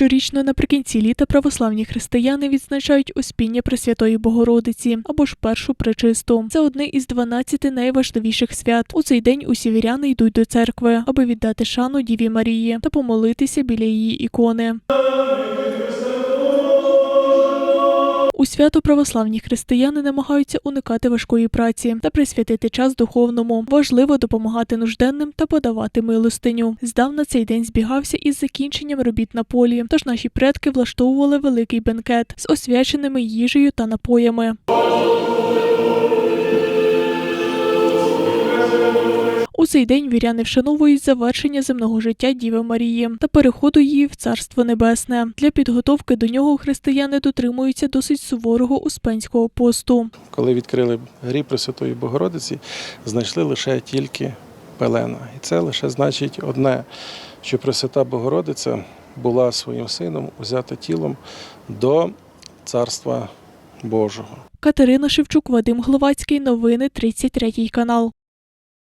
Щорічно наприкінці літа православні християни відзначають Успіння Пресвятої Богородиці або ж першу пречисту. Це одне із 12 найважливіших свят. У цей день усі віряни йдуть до церкви, аби віддати шану Діві Марії та помолитися біля її ікони. У свято православні християни намагаються уникати важкої праці та присвятити час духовному. Важливо допомагати нужденним та подавати милостиню. Здавна цей день збігався із закінченням робіт на полі. Тож наші предки влаштовували великий бенкет з освяченими їжею та напоями. Цей день віряни вшановують завершення земного життя Діви Марії та переходу її в Царство Небесне. Для підготовки до нього християни дотримуються досить суворого успенського посту. Коли відкрили гріб Пресвятої Богородиці, знайшли лише тільки пелена. І це лише значить одне, що Пресвята Богородиця була своїм сином узята тілом до Царства Божого. Катерина Шевчук, Вадим Гловацький. Новини 33 канал.